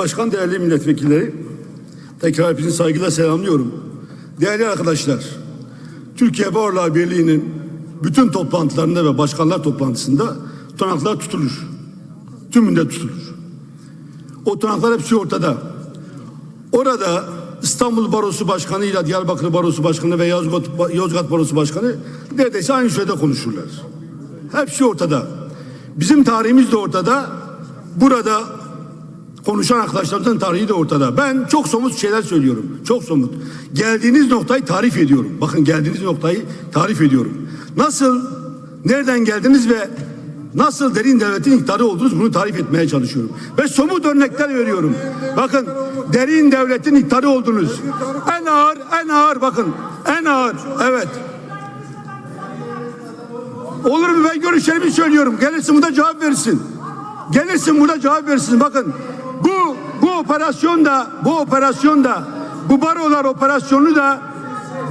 Başkan değerli milletvekilleri, tekrar hepinizi saygıyla selamlıyorum. Değerli arkadaşlar, Türkiye Barolar Birliği'nin bütün toplantılarında ve başkanlar toplantısında tutanaklar tutulur. Tümünde tutulur. O tutanaklar hepsi ortada. Orada İstanbul Barosu Başkanı ile Diyarbakır Barosu Başkanı ve Yozgat, Yozgat Barosu Başkanı neredeyse aynı sürede konuşurlar. Hepsi ortada. Bizim tarihimiz de ortada. Burada konuşan arkadaşlarımızın tarihi de ortada. Ben çok somut şeyler söylüyorum. Çok somut. Geldiğiniz noktayı tarif ediyorum. Bakın geldiğiniz noktayı tarif ediyorum. Nasıl, nereden geldiniz ve nasıl derin devletin iktidarı oldunuz bunu tarif etmeye çalışıyorum. Ve somut örnekler veriyorum. Bakın derin devletin iktidarı oldunuz. En ağır, en ağır bakın. En ağır. Evet. Olur mu ben görüşlerimi söylüyorum. Gelirsin burada cevap verirsin. Gelirsin burada cevap verirsin. Bakın bu operasyonda bu operasyonda bu barolar operasyonu da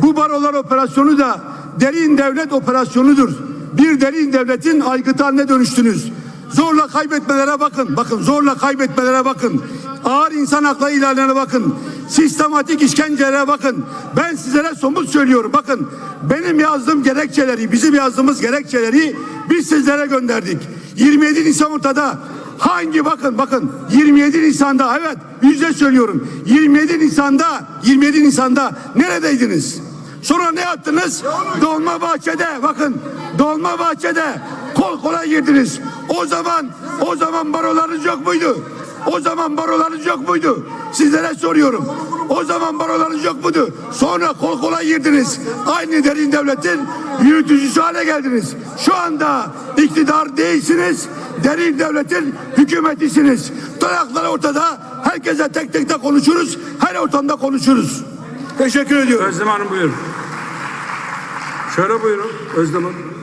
bu barolar operasyonu da derin devlet operasyonudur. Bir derin devletin aygıtı haline dönüştünüz. Zorla kaybetmelere bakın. Bakın zorla kaybetmelere bakın. Ağır insan hakları ihlallerine bakın. Sistematik işkencelere bakın. Ben sizlere somut söylüyorum. Bakın benim yazdığım gerekçeleri, bizim yazdığımız gerekçeleri biz sizlere gönderdik. 27 Nisan ortada. Hangi bakın bakın 27 Nisan'da evet yüzde söylüyorum 27 Nisan'da 27 Nisan'da neredeydiniz? Sonra ne yaptınız? Dolma bahçede bakın Dolma bahçede kol kola girdiniz. O zaman o zaman barolarınız yok muydu? O zaman barolarınız yok muydu? Sizlere soruyorum. O zaman barolarınız yok muydu? Sonra kol kola girdiniz. Aynı derin devletin yürütücüsü hale geldiniz. Şu anda iktidar değilsiniz. Derin devletin hükümetisiniz. Dayanaklar ortada. Herkese tek tek de konuşuruz. Her ortamda konuşuruz. Teşekkür ediyorum. Özlem Hanım buyurun. Şöyle buyurun Özlem Hanım.